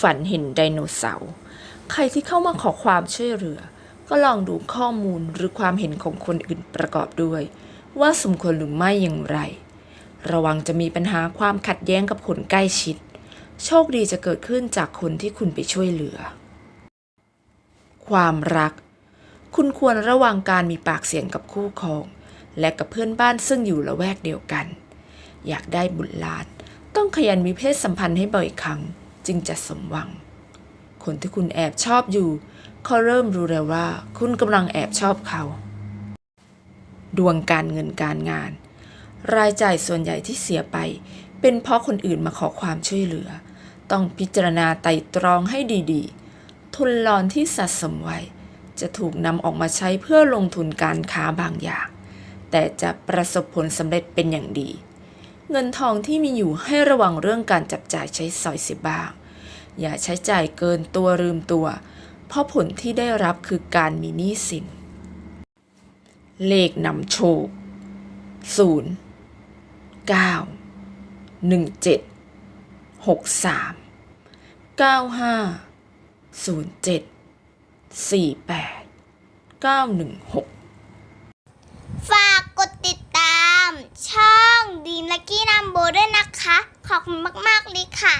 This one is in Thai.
ฝันเห็นไดโนเสาร์ ใครที่เข้ามาขอความช่วยเหลือ ก็ลองดูข้อมูลหรือความเห็นของคนอื่นประกอบด้วย ว่าสมควรหรือไม่อย่างไร ระวังจะมีปัญหาความขัดแย้งกับคนใกล้ชิด โชคดีจะเกิดขึ้นจากคนที่คุณไปช่วยเหลือ ความรัก คุณควรระวังการมีปากเสียงกับคู่ครอง และกับเพื่อนบ้านซึ่งอยู่ละแวกเดียวกัน อยากได้บุตรหลานต้องขยันมีเพศสัมพันธ์ให้บ่อยครั้ง จึงจะสมหวัง คนที่คุณแอบชอบอยู่เขาเริ่มรู้แล้วว่า คุณกำลังแอบชอบเขา ดวงการเงินการงาน รายจ่ายส่วนใหญ่ที่เสียไป เป็นเพราะคนอื่นมาขอความช่วยเหลือ ต้องพิจารณาไต่ตรองให้ดีๆ ทุนหลอนที่สะสมไว้ จะถูกนำออกมาใช้เพื่อลงทุนการค้าบางอย่าง แต่จะประสบผลสำเร็จเป็นอย่างดี เงินทองที่มีอยู่ให้ระวังเรื่องการจับจ่ายใช้สอยเสียบ้าง อย่าใช้จ่ายเกินตัวลืมตัว เพราะผลที่ได้รับคือการมีหนี้สิน เลขนำโชค 0 9 1 7 6 3 9 5 0 7 4 8 9 1 6 ฝากกดติดตาม ช่องดีมลักกี้นัมโบด้วยนะคะ ขอบคุณมาก ๆ เลยค่ะ